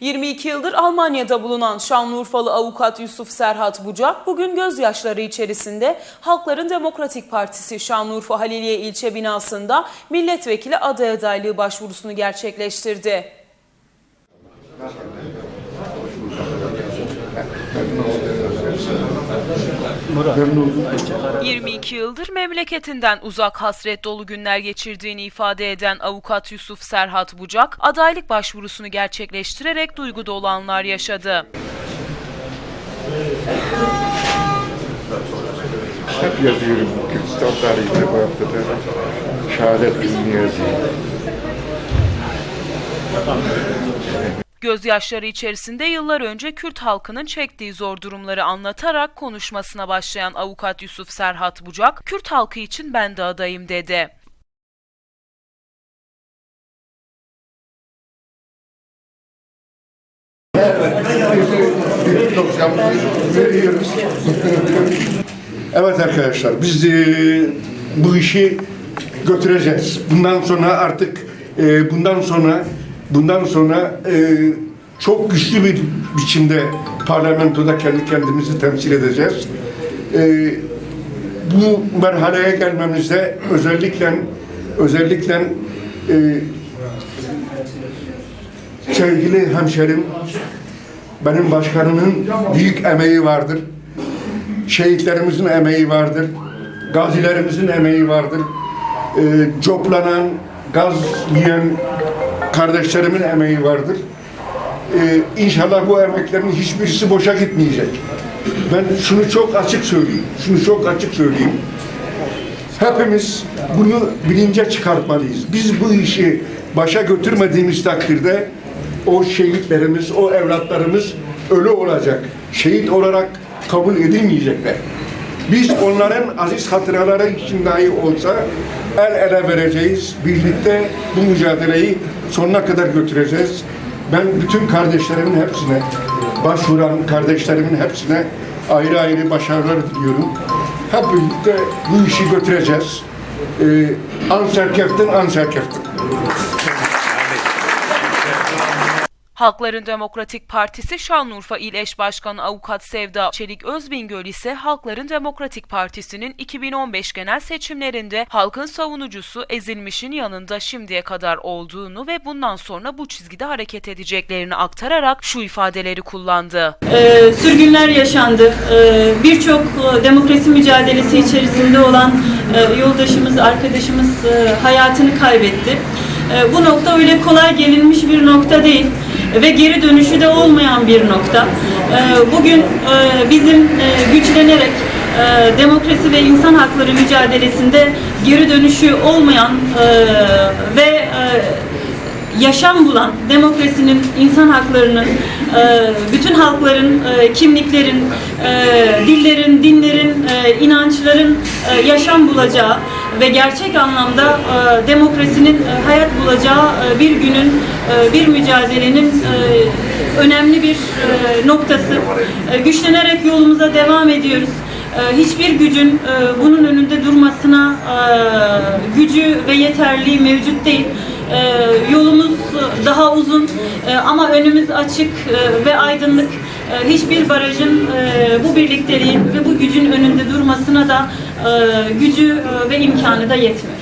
22 yıldır Almanya'da bulunan Şanlıurfalı avukat Yusuf Serhat Bucak bugün gözyaşları içerisinde Halkların Demokratik Partisi Şanlıurfa Haliliye ilçe binasında milletvekili aday adaylığı başvurusunu gerçekleştirdi. 22 yıldır memleketinden uzak hasret dolu günler geçirdiğini ifade eden avukat Yusuf Serhat Bucak, adaylık başvurusunu gerçekleştirerek duygu dolu anlar yaşadı. Hep yazıyorum Kürdistan tarihinde bu haftada. Şehadet gününü yazıyorum. Gözyaşları içerisinde yıllar önce Kürt halkının çektiği zor durumları anlatarak konuşmasına başlayan avukat Yusuf Serhat Bucak, Kürt halkı için ben de adayım dedi. Evet arkadaşlar biz bu işi götüreceğiz. Bundan sonra artık e, bundan sonra bundan sonra e, çok güçlü bir biçimde parlamentoda kendi kendimizi temsil edeceğiz. E, bu merhaleye gelmemizde özellikle özellikle e, sevgili hemşerim benim başkanımın büyük emeği vardır. Şehitlerimizin emeği vardır. Gazilerimizin emeği vardır. E, coplanan, gaz yiyen kardeşlerimin emeği vardır. E, inşallah bu emeklerin hiçbirisi boşa gitmeyecek. Ben şunu çok açık söyleyeyim. Şunu çok açık söyleyeyim. Hepimiz bunu bilince çıkartmalıyız. Biz bu işi başa götürmediğimiz takdirde o şehitlerimiz, o evlatlarımız ölü olacak. Şehit olarak kabul edilmeyecekler. Biz onların aziz hatıraları için dahi olsa el ele vereceğiz. Birlikte bu mücadeleyi sonuna kadar götüreceğiz. Ben bütün kardeşlerimin hepsine, başvuran kardeşlerimin hepsine ayrı ayrı başarılar diliyorum. Hep birlikte bu işi götüreceğiz. Ee, Anserkeftin, Anserkeftin. Halkların Demokratik Partisi Şanlıurfa İl Eş Başkanı Avukat Sevda Çelik Özbingöl ise Halkların Demokratik Partisi'nin 2015 genel seçimlerinde halkın savunucusu ezilmişin yanında şimdiye kadar olduğunu ve bundan sonra bu çizgide hareket edeceklerini aktararak şu ifadeleri kullandı. Ee, sürgünler yaşandı. Ee, Birçok e, demokrasi mücadelesi içerisinde olan e, yoldaşımız, arkadaşımız e, hayatını kaybetti. E, Bu nokta öyle kolay gelinmiş bir nokta değil ve geri dönüşü de olmayan bir nokta. E, Bugün e, bizim e, güçlenerek e, demokrasi ve insan hakları mücadelesinde geri dönüşü olmayan ve yaşam bulan demokrasinin, insan haklarının, bütün halkların, kimliklerin, dillerin, dinlerin, inançların yaşam bulacağı ve gerçek anlamda e, demokrasinin e, hayat bulacağı e, bir günün, e, bir mücadelenin e, önemli bir e, noktası. E, Güçlenerek yolumuza devam ediyoruz. E, Hiçbir gücün e, bunun önünde durmasına e, gücü ve yeterliği mevcut değil. E, yolumuz daha uzun e, ama önümüz açık e, ve aydınlık. Hiçbir barajın bu birlikteliğin ve bu gücün önünde durmasına da gücü ve imkanı da yetmiyor.